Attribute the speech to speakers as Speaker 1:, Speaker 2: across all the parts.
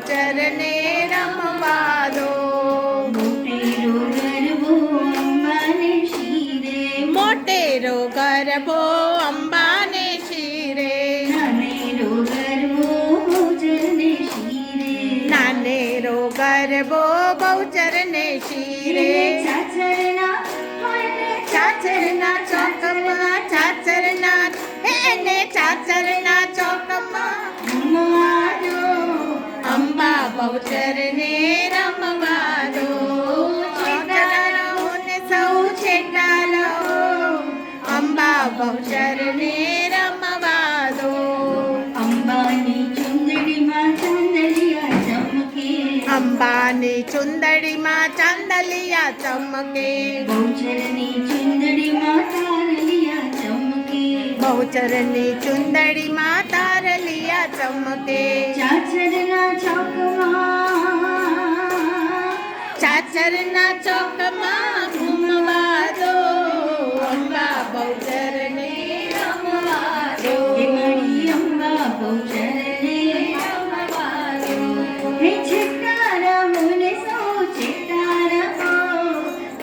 Speaker 1: બહુચરને રમવા દો
Speaker 2: મોટેરો ગરબો અંબાને શિરે
Speaker 1: મોટેરો ગરબો અંબાને શિરે
Speaker 2: નાનેરો ગરબો ભોજને શિરે
Speaker 1: નાનેરો ગરબો બહુચરને શિરે
Speaker 2: ચાચરના હાથે
Speaker 1: ચાચરના ચોકમાં ચાચરના એને ચાચરના ચોકમાં બહુચરને રમવા દો છેટા સૌ છેટા રહો અંબા બહુચરને રમવા દો
Speaker 2: અંબાની ચુંદડીમાં ચાંદલિયા ચમકે.
Speaker 1: અંબાની ચુંદડીમાં ચાંદલિયા ચમકે.
Speaker 2: બહુચરની ચુંદડીમાં તારલિયા ચમકે.
Speaker 1: બહુચરની ચુંદડીમાં તારલિયા ચમકે.
Speaker 2: ચાચરના ચોકમાં
Speaker 1: ચાચરના ચોકમાં ઘૂમવા દો અંબા બહુચરને રમવા દો
Speaker 2: હે મારી અંબા બહુચરને
Speaker 1: રમવા દો
Speaker 2: હે છેટારા મને સૌ છેટારા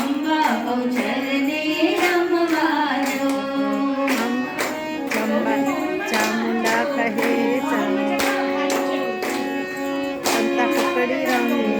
Speaker 2: અંબા બહુચરને રમવા દો
Speaker 1: અંબા ચામુંડા કહે સંતા કુકડી રમે ચામુંડા કહે ચાલો સંતા કુકડી રમી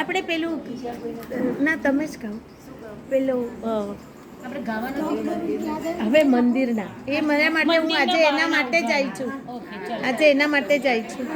Speaker 1: આપણે પેલું ના તમે જ કહો. પેલું હવે મંદિરના. એ મારા માટે હું આજે એના માટે જ આવી છું. આજે એના માટે જ આવી છું.